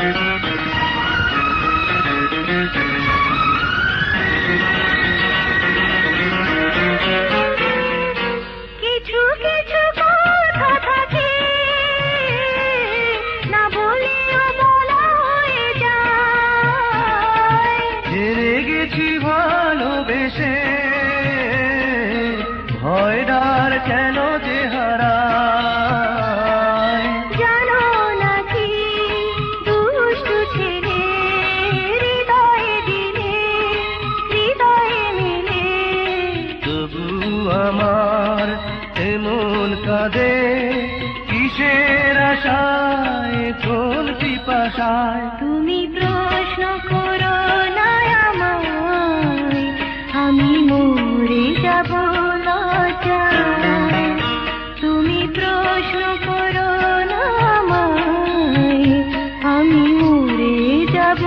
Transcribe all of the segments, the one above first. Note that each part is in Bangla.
Thank you. পিপাসায় তুমি প্রশ্ন করো না আমায়। আমি মরে যাব লজ্জায়। তুমি প্রশ্ন করো না আমায়। আমি মরে যাব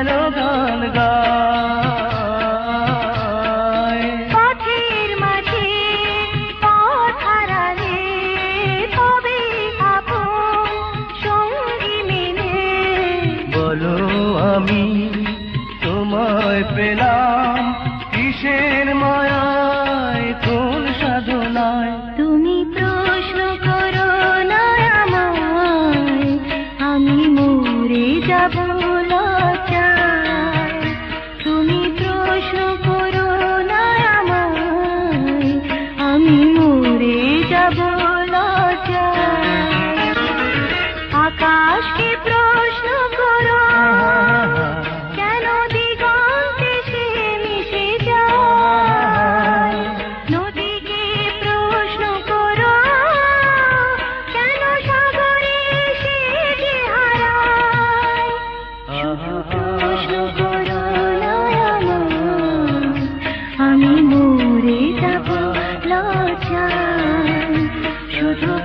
কেন গান গায়। পথের মাঝে পথ হারালে তবে আপন সঙ্গী মেলে। বলো আমি তোমায় পেলাম do do